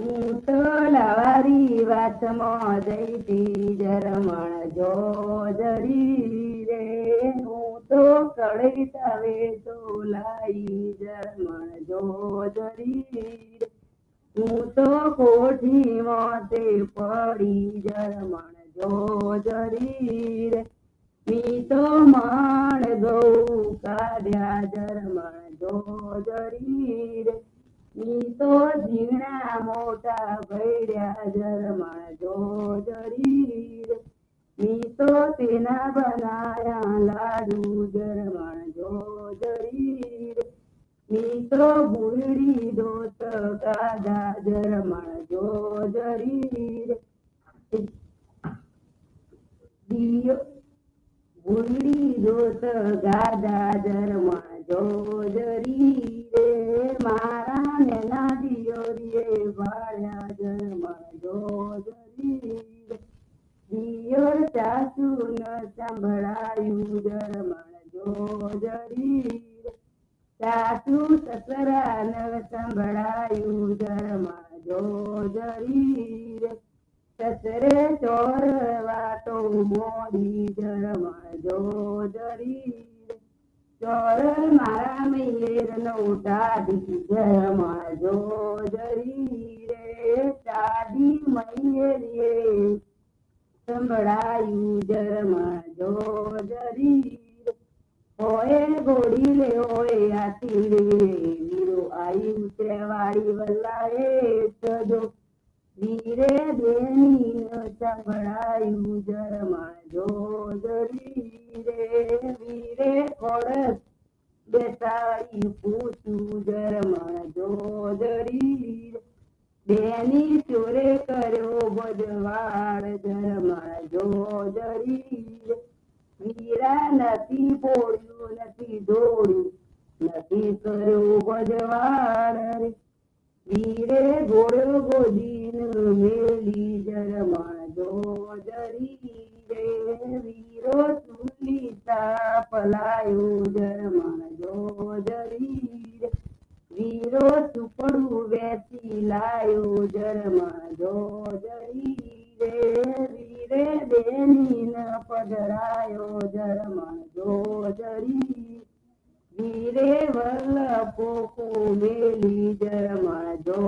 લવારી વાતમાં જઈતી જરમણ જો જરી રે. હું તો કળી તાવે તો લાઈ જરમણ જો જરી રે. હું તો કોઠી મોતે પડી જરમણ જો જરી રે. મી તો માણ ગૌ કાઢ્યા જરમણ જો જરી રે. મી તો ઝીણા મોટા ભૈડ્યા જરમાં જો જરી મી તો તેના બનાયા લાડુ જરમાં જો જરી રે મી તો બુરડી દોત કાદા જરમાં જો જરી દિયો બુરડી દોત ગાદા જરમણ જો જરી રે મારા દિયોર સાસુ ન સંભળાયું જરમણ જો જરી સાસુ સસરા ન સંભળાયું જરમણ જો જરી રે સસરે ચોર વાતો મોડી જરમણ જો ચોર મારા મેર નો ટાઢી જરમણ જો જરી રે ટાઢી મૈયેરીએ સંભળાયું જરમણ જો જરી ઓએ ઘોડી લે, ઓએ આતી લે, વીરો આઈ ઉતરેવાળી વલ્લાએ સજો. વીરે દેની સંભળાયું જરમણ જો જરી રે, વીરે ખોડસ બેસાઈ પૂછું જરમણ જો જરી બેની જરી વીરા નથી પોળ્યું નથી દોડ્યું નથી કર્યું બજવાડ રે. વીરે ગોળ ગોદીન મેલી જરમણ જો જરી વીરો ચૂલી પલાયો જરમણ જો જરી વીરો સુપડું વેચી લાયો જરમણ જો જરી રે વીરે બેની ન પધરાયો જરમણ જો જરી. વીરે વલ્લ પોકો મેલી જરમણ જો